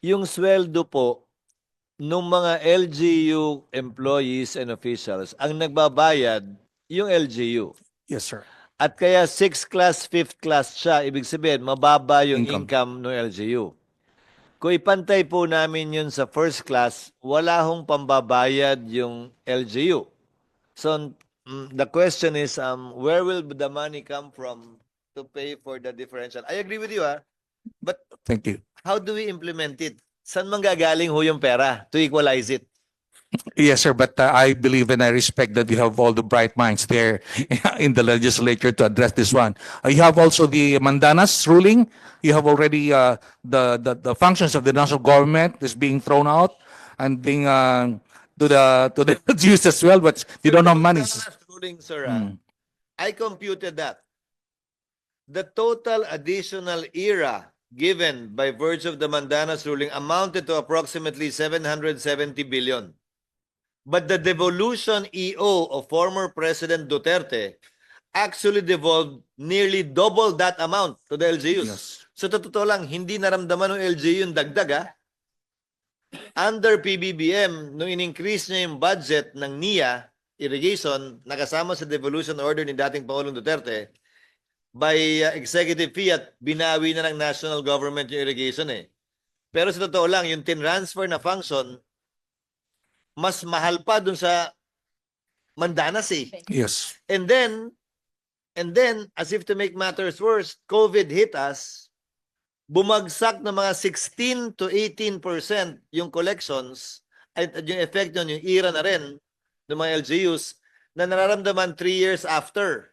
yung sweldo po ng mga LGU employees and officials, ang nagbabayad yung LGU. Yes, sir. At kaya 6th class, 5th class siya, ibig sabihin, mababa yung Income. income, ng LGU. Kung ipantay po namin yun sa first class, wala hong pambabayad yung LGU. So, mm, the question is, um, where will the money come from to pay for the differential? I agree with you, ah. But Thank you. How do we implement it? Saan manggagaling ho yung pera to equalize it? Yes, sir, but uh, I believe and I respect that you have all the bright minds there in the legislature to address this one. Uh, You have also the Mandanas ruling. You have already uh, the, the the functions of the national government is being thrown out and being uh, to the to the use as well, but you don't have money. Ruling, sir, ah, Mm. I computed that. The total additional era given by virtue of the Mandanas ruling amounted to approximately 770 billion. But the devolution EO of former President Duterte actually devolved nearly double that amount to the LGUs. Yes. So to totoo lang, hindi naramdaman ng LGU yung dagdag ah. Under PBBM, nung in-increase niya yung budget ng NIA, irrigation, nakasama sa devolution order ni dating Pangulong Duterte, by uh, executive fiat, binawi na ng national government yung irrigation eh. Pero sa totoo lang, yung tinransfer na function, mas mahal pa dun sa Mandanas eh. Yes. And then, and then, as if to make matters worse, COVID hit us, bumagsak ng mga 16 to 18% yung collections, at, at yung effect nun, yung ira na rin ng mga LGUs na nararamdaman 3 years after.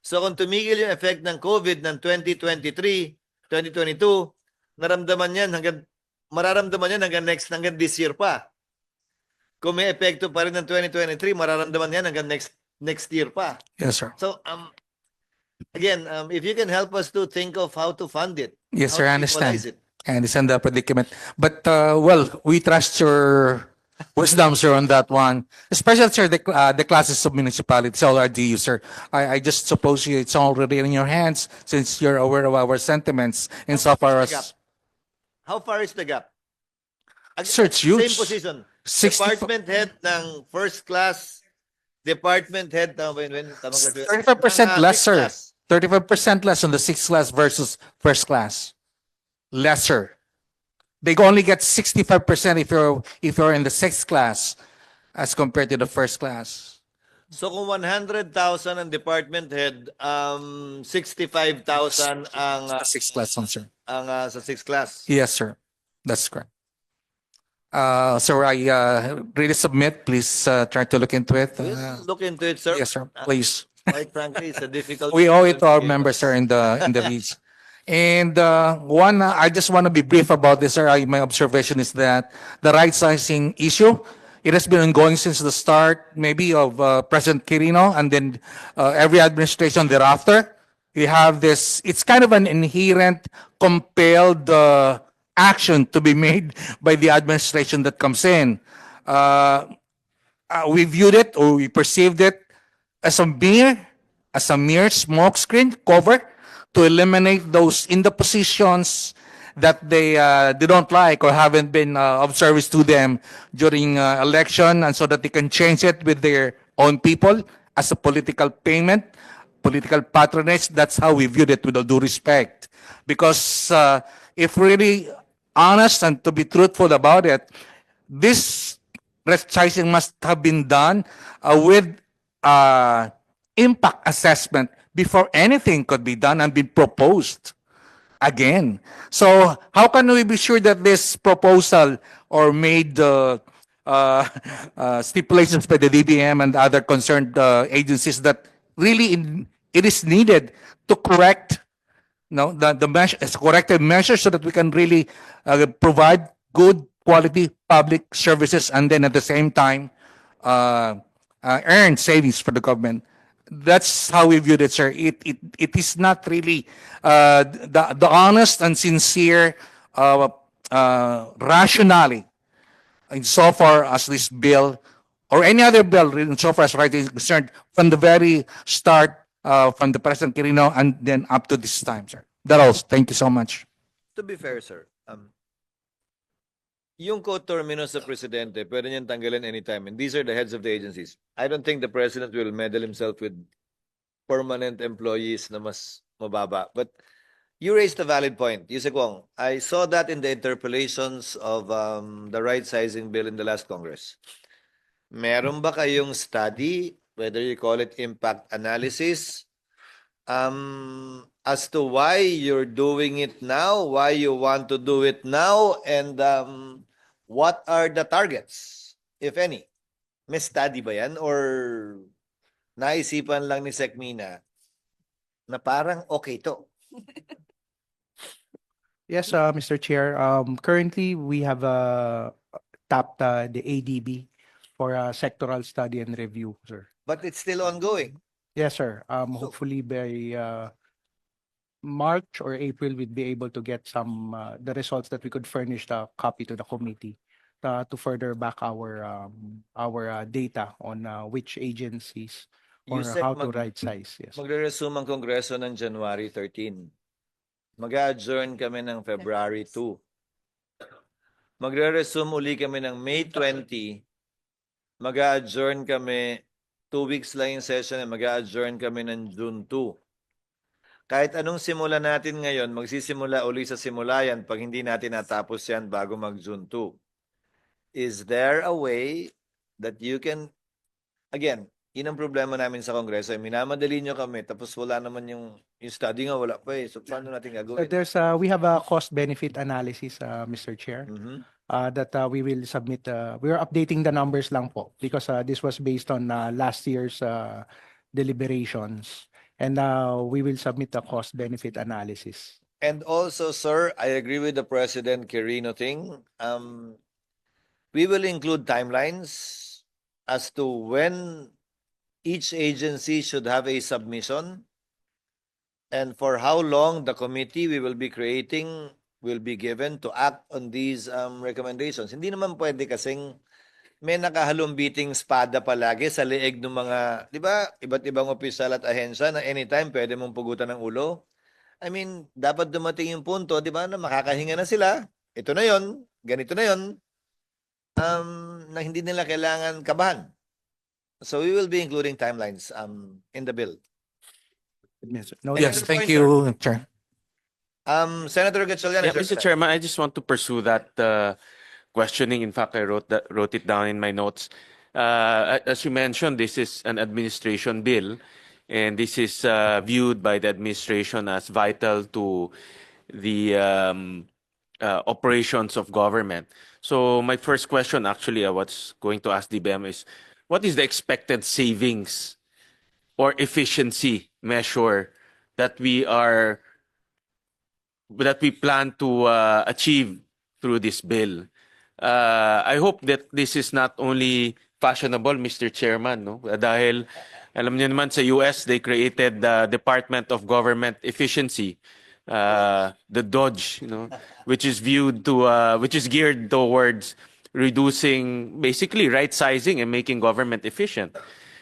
So kung tumigil yung effect ng COVID ng 2023, 2022, naramdaman yan hanggang, mararamdaman yan hanggang next, hanggang this year pa. Kung may epekto pa rin ng 2023, mararamdaman yan hanggang next next year pa. Yes, sir. So, um, again, um, if you can help us to think of how to fund it. Yes, sir. I understand. it. I understand the predicament. But, uh, well, we trust your wisdom, sir, on that one. Especially, sir, the, uh, the classes of municipalities, all RDU, sir. I, I just suppose you- it's already in your hands since you're aware of our sentiments insofar Gap. as, How far is the gap? Ag- Sir, it's Same huge. position. 60 Department head ng first class, department head ng when, when, tama ko, 35% ng, uh, less, sixth sir. class. 35% less on the sixth class versus first class. Lesser. They only get 65% if you're, if you're in the sixth class as compared to the first class. So kung 100,000 ang department head, um 65,000 ang uh, Sixth class, sir. ang uh, sa sixth class. Yes, sir. That's correct. Uh, sir, I, uh, really submit, please, uh, try to look into it. Uh, look into it, sir. yes, sir, please. Quite frankly, it's a difficult. We owe it to our members, sir, in the, in the. And, uh, one, uh, I just want to be brief about this, sir. I, my observation is that the right sizing issue, it has been ongoing since the start, maybe of, uh, President Quirino and then, uh, every administration thereafter. We have this, it's kind of an inherent compelled, uh, action to be made by the administration that comes in. Uh, uh, we viewed it or we perceived it as a mere, as a mere smokescreen cover to eliminate those in the positions that they uh, they don't like or haven't been uh, of service to them during uh, election, and so that they can change it with their own people as a political payment, political patronage. That's how we viewed it with all due respect, because uh, if really honest and to be truthful about it, this resizing must have been done uh, with uh, impact assessment before anything could be done and be proposed again. So how can we be sure that this proposal or made uh, uh, uh, stipulations by the DBM and other concerned uh, agencies that really in, it is needed to correct no, the, the measure, corrective measure so that we can really uh, provide good quality public services and then at the same time uh, earn savings for the government. That's how we viewed it, sir. It, it, it is not really uh, the, the honest and sincere uh, uh, rationale insofar as this bill or any other bill insofar as right is concerned from the very start uh, from the President Quirino and then up to this time, sir. That all. Thank you so much. To be fair, sir, um, yung coterminous sa presidente, pwede niyan tanggalin anytime. And these are the heads of the agencies. I don't think the president will meddle himself with permanent employees na mas mababa. But you raised a valid point. Yuse Kwong, I saw that in the interpellations of um, the right sizing bill in the last Congress. Meron ba kayong study, whether you call it impact analysis, um, as to why you're doing it now, why you want to do it now, and um, what are the targets, if any? May study ba yan? Or naisipan lang ni Sekmina na parang okay to? Yes, uh, Mr. Chair. Um, currently, we have uh, tapped uh, the ADB for a sectoral study and review, sir. But it's still ongoing. Yes, sir. Um, So- hopefully by uh, March or April, we'd be able to get some uh, the results that we could furnish the copy to the committee uh, to further back our um, our uh, data on uh, which agencies or Yusek, how to right size. Yes. Magre-resume ang Kongreso ng January 13. Mag-adjourn kami ng February 2. Magre-resume uli kami ng May 20. Mag-adjourn kami, two weeks lang yung session, mag-adjourn kami ng June 2. Kahit anong simula natin ngayon, magsisimula uli sa simula yan pag hindi natin natapos yan bago mag-June 2. Is there a way that you can, again, yun ang problema namin sa Kongreso. eh, Minamadali nyo kami, tapos wala naman yung, yung study nga, wala pa eh. So, paano natin gagawin? there's uh, we have a cost benefit analysis, uh, Mr. Chair. Mhm. uh, that uh, we will submit. Uh, we are updating the numbers lang po because uh, this was based on uh, last year's uh, deliberations. And uh, we will submit a cost benefit analysis. And also, sir, I agree with the President Quirino thing. Um, we will include timelines as to when each agency should have a submission and for how long the committee we will be creating will be given to act on these um, recommendations. Hindi naman pwede kasing may nakahalumbiting espada palagi sa leeg ng mga, di ba, iba't ibang opisyal at ahensya na anytime pwede mong pugutan ng ulo. I mean, dapat dumating yung punto, di ba, na makakahinga na sila. Ito na yon, ganito na yon, um, na hindi nila kailangan kabahan. So we will be including timelines um, in the bill. Yes, no, Yes, thank point, you, Chair. Um, Senator Gatchalian. Yeah, Mr. Chairman, I just want to pursue that uh, questioning. In fact, I wrote that wrote it down in my notes. Uh, as you mentioned, this is an administration bill, and this is uh, viewed by the administration as vital to the um, uh, operations of government. So my first question, actually, I was going to ask DBM is, what is the expected savings or efficiency measure that we are that we plan to uh, achieve through this bill. Uh, I hope that this is not only fashionable, Mr. Chairman, no? Dahil alam niyo naman sa US, they created the Department of Government Efficiency, uh, the DOGE, you know, which is viewed to, uh, which is geared towards reducing, basically right sizing and making government efficient.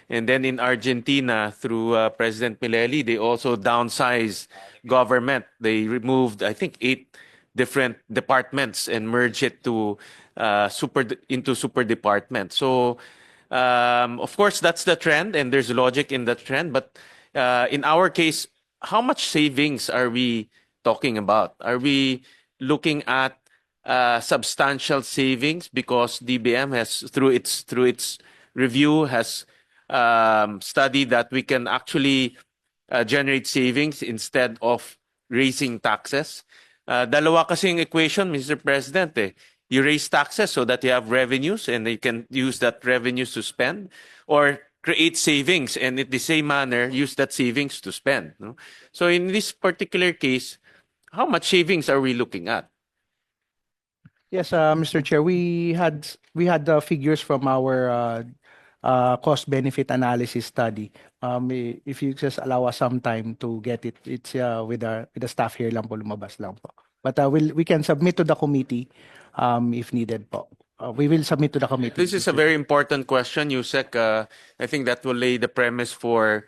And then in Argentina, through uh, President Milei, they also downsized government. They removed, I think, eight different departments and merge it to uh, super into super departments. So, um, of course, that's the trend, and there's logic in that trend. But uh, in our case, how much savings are we talking about? Are we looking at uh, substantial savings because DBM has through its through its review has um, studied that we can actually uh, generate savings instead of raising taxes. Uh, dalawa kasing equation, Mr. President. Eh. You raise taxes so that you have revenues and you can use that revenues to spend or create savings and in the same manner use that savings to spend. No? So in this particular case, how much savings are we looking at? Yes, uh, Mr. Chair, we had we had the figures from our uh, uh, cost benefit analysis study. Um, if you just allow us some time to get it, it's uh, with the with the staff here lang po lumabas lang po. But uh, we'll, we can submit to the committee um, if needed po. Uh, we will submit to the committee. This is a very important question, Yusek. Uh, I think that will lay the premise for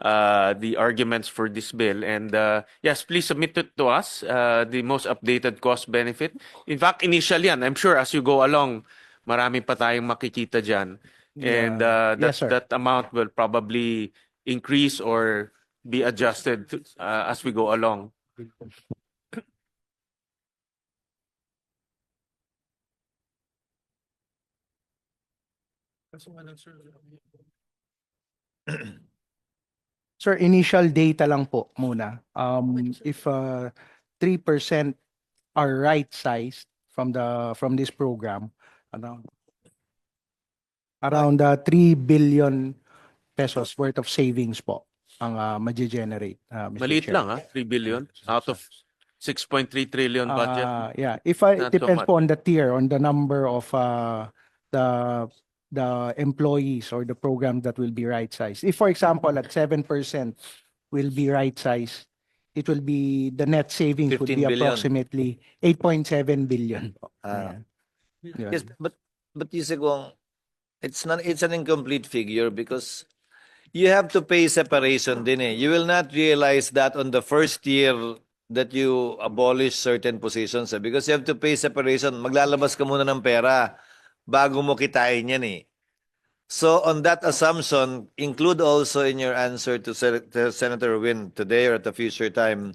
uh, the arguments for this bill. And uh, yes, please submit it to us, uh, the most updated cost benefit. In fact, initial yan. I'm sure as you go along, marami pa tayong makikita dyan. And uh, that, Yes, sir. that amount will probably increase or be adjusted to- uh, as we go along. Sir, initial data lang po muna. Um, if uh, 3% are right-sized from the from this program, around around uh, 3 billion pesos worth of savings po ang uh, ma-generate. Uh, Mr. Maliit Chair. lang ha, 3 billion out of 6.3 trillion budget. Uh, yeah, if I, Not it so depends much. po on the tier, on the number of uh, the the employees or the program that will be right sized. If, for example, at seven percent will be right sized, it will be the net savings would 15 be billion. approximately eight point seven billion. po. Ah. Yeah. Yes, but but you say kung it's not it's an incomplete figure because you have to pay separation din eh. You will not realize that on the first year that you abolish certain positions eh, because you have to pay separation. Maglalabas ka muna ng pera bago mo kitain yan eh. So on that assumption, include also in your answer to, Sen- to Senator Win today or at a future time,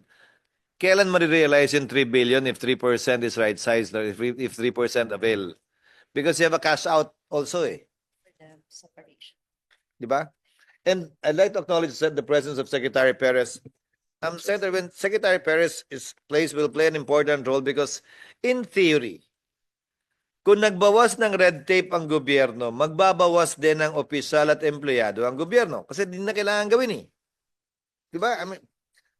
kailan mo realize yung 3 billion if 3% is right sized or if 3% avail? Because you have a cash out also eh. Separation. Di ba? And I'd like to acknowledge the presence of Secretary Perez. Um, Senator, when Secretary Perez is plays will play an important role because in theory, kung nagbawas ng red tape ang gobyerno, magbabawas din ng opisyal at empleyado ang gobyerno. Kasi di na kailangan gawin eh. Di ba? I mean,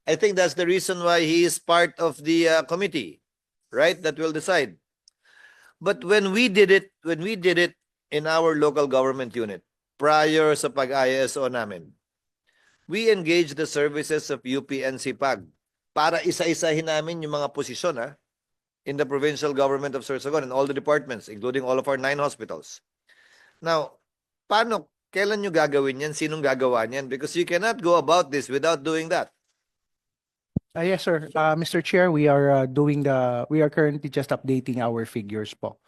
I think that's the reason why he is part of the uh, committee, right? That will decide. But when we did it, when we did it in our local government unit, prior sa pag-ISO namin, we engaged the services of UP and CPAG para isa-isahin namin yung mga posisyon ha, in the provincial government of Sorsogon and all the departments, including all of our nine hospitals. Now, paano, kailan nyo gagawin yan? Sinong gagawa niyan? Because you cannot go about this without doing that. Uh, yes, sir. Uh, Mr. Chair, we are uh, doing the, we are currently just updating our figures po.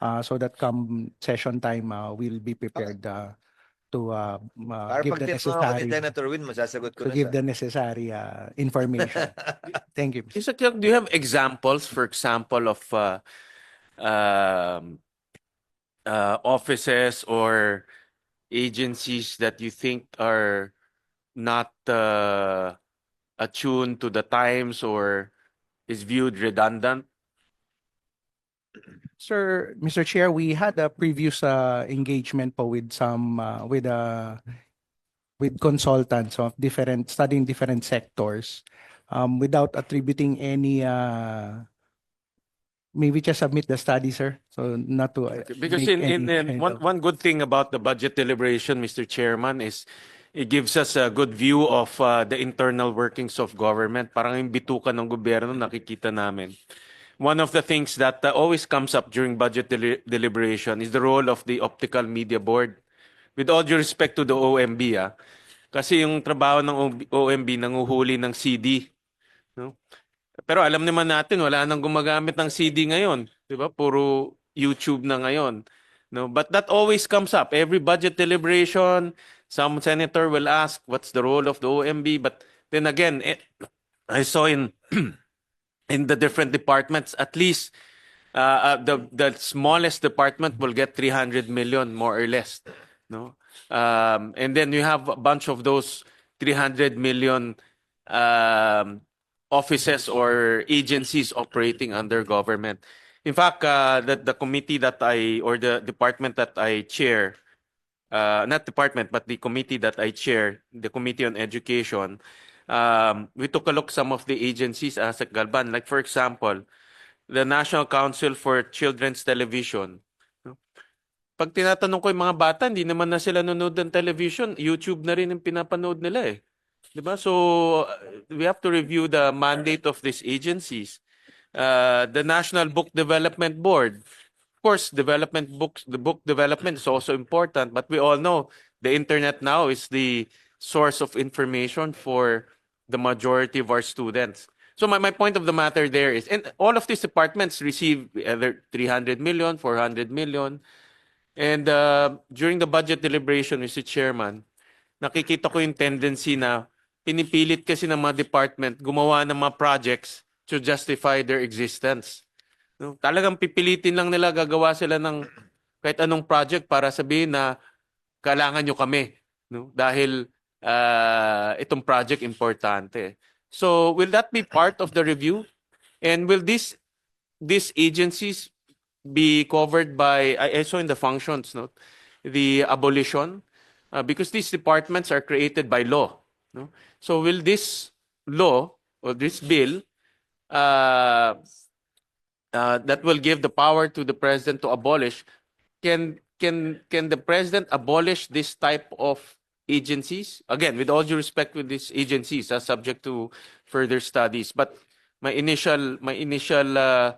Uh, so that come session time, uh, we'll be prepared uh, to uh, uh, Para give pag the tinanong ako ni necessary, Senator Win, masasagot ko to na give siya. the necessary uh, information. Thank you. Mr. Mr. Do you have examples, for example, of uh, um, uh, offices or agencies that you think are not uh, attuned to the times or is viewed redundant? Sir, Mr. Chair, we had a previous uh, engagement po with some uh, with uh, with consultants of different studying different sectors um, without attributing any uh, maybe just submit the study, sir. So not to uh, Because in, in, in one, of- one good thing about the budget deliberation, Mr. Chairman, is it gives us a good view of uh, the internal workings of government. Parang yung bituka ng gobyerno nakikita namin. One of the things that uh, always comes up during budget deli- deliberation is the role of the Optical Media Board. With all due respect to the OMB, ah, kasi yung trabaho ng OMB nanguhuli ng CD. No? Pero alam naman natin, wala nang gumagamit ng CD ngayon. Di ba? Puro YouTube na ngayon. No? But that always comes up. Every budget deliberation, some senator will ask, what's the role of the OMB? But then again, eh, I saw in in the different departments, at least uh, uh, the the smallest department will get 300 million more or less. No? Um, and then you have a bunch of those 300 million um, offices or agencies operating under government. In fact, uh, the, the committee that I, or the department that I chair, uh, not department, but the committee that I chair, the Committee on Education, um, we took a look some of the agencies as a Galban. Like for example, the National Council for Children's Television. Pag tinatanong ko yung mga bata, hindi naman na sila nanonood ng television. YouTube na rin ang pinapanood nila eh. Diba? So, we have to review the mandate of these agencies. Uh, the National Book Development Board. Of course, development books, the book development is also important, but we all know the internet now is the source of information for the majority of our students. So my, my point of the matter there is, and all of these departments receive either 300 million, 400 million. And uh, during the budget deliberation, Mr. Chairman, nakikita ko yung tendency na pinipilit kasi ng mga department gumawa ng mga projects to justify their existence. No? Talagang pipilitin lang nila gagawa sila ng kahit anong project para sabihin na kailangan nyo kami. No? Dahil ah, itong project importante. So will that be part of the review? And will this these agencies be covered by I saw in the functions note the abolition uh, because these departments are created by law. No? So will this law or this bill uh, uh, that will give the power to the president to abolish can can can the president abolish this type of agencies again with all due respect with these agencies are subject to further studies but my initial my initial uh,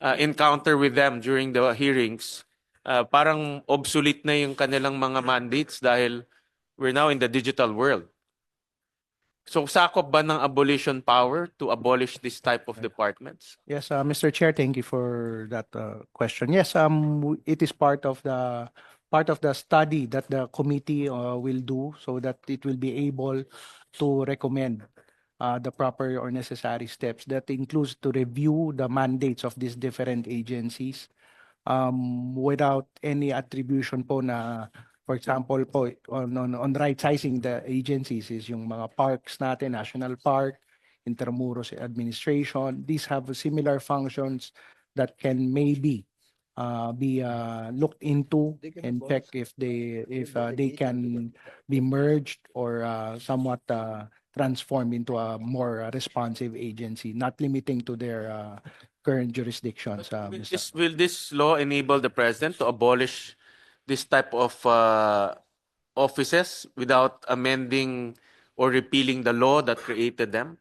uh, encounter with them during the hearings uh, parang obsolete na yung kanilang mga mandates dahil we're now in the digital world so sakop ba ng abolition power to abolish this type of departments Yes, uh, Mr. Chair, thank you for that uh, question. Yes, um, it is part of the part of the study that the committee uh, will do so that it will be able to recommend uh, the proper or necessary steps. That includes to review the mandates of these different agencies um, without any attribution po na for example po on, on, on right sizing the agencies is yung mga parks natin, National Park, Intramuros Administration. These have similar functions that can maybe uh, be uh, looked into. and check if they if uh, they can be merged or uh, somewhat uh, transformed into a more uh, responsive agency, not limiting to their uh, current jurisdictions. Uh, Will Mr. this, will this law enable the president to abolish this type of uh, offices without amending or repealing the law that created them?